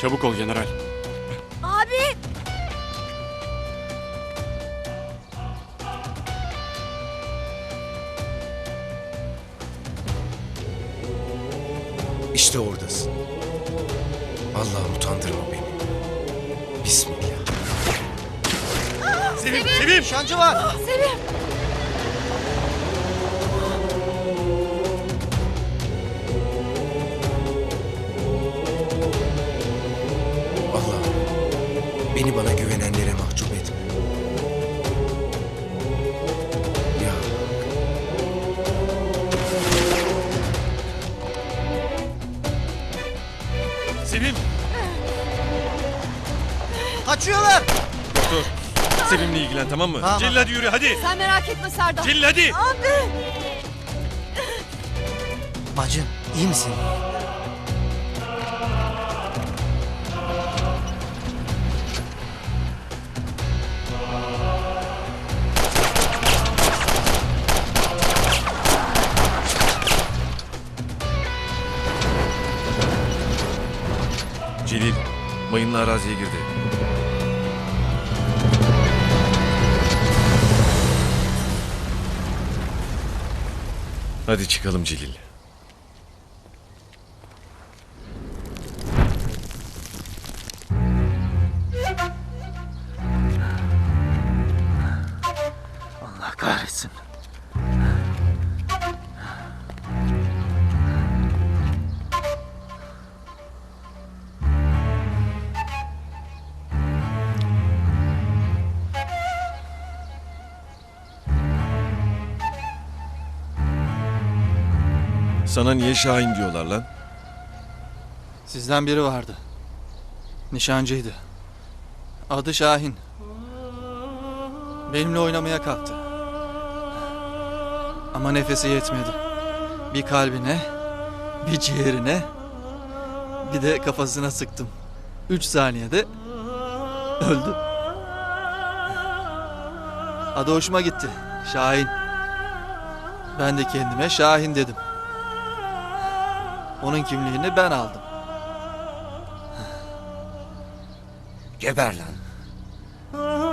Çabuk ol general. Abi! İşte oradasın. Allah'ım utandırma beni. Bismillah. Sevim, Sevim! Şancı var. Sevim! Beni bana güvenenlere mahcup etme. Ya Sevim! Kaçıyorlar. Dur. Sevim'le ilgilen tamam mı? Tamam. Celil hadi yürü hadi. Sen merak etme Serdar. Celil hadi. Abi! Bacım iyi misin? Celil, mayınlı araziye girdi. Hadi çıkalım Celil. Allah kahretsin. Sana niye Şahin diyorlar lan? Sizden biri vardı. Nişancıydı. Adı Şahin. Benimle oynamaya kalktı. Ama nefesi yetmedi. Bir kalbine, bir ciğerine, bir de kafasına sıktım. Üç saniyede öldü. Adı hoşuma gitti. Şahin. Ben de kendime Şahin dedim. Onun kimliğini ben aldım. Geber lan.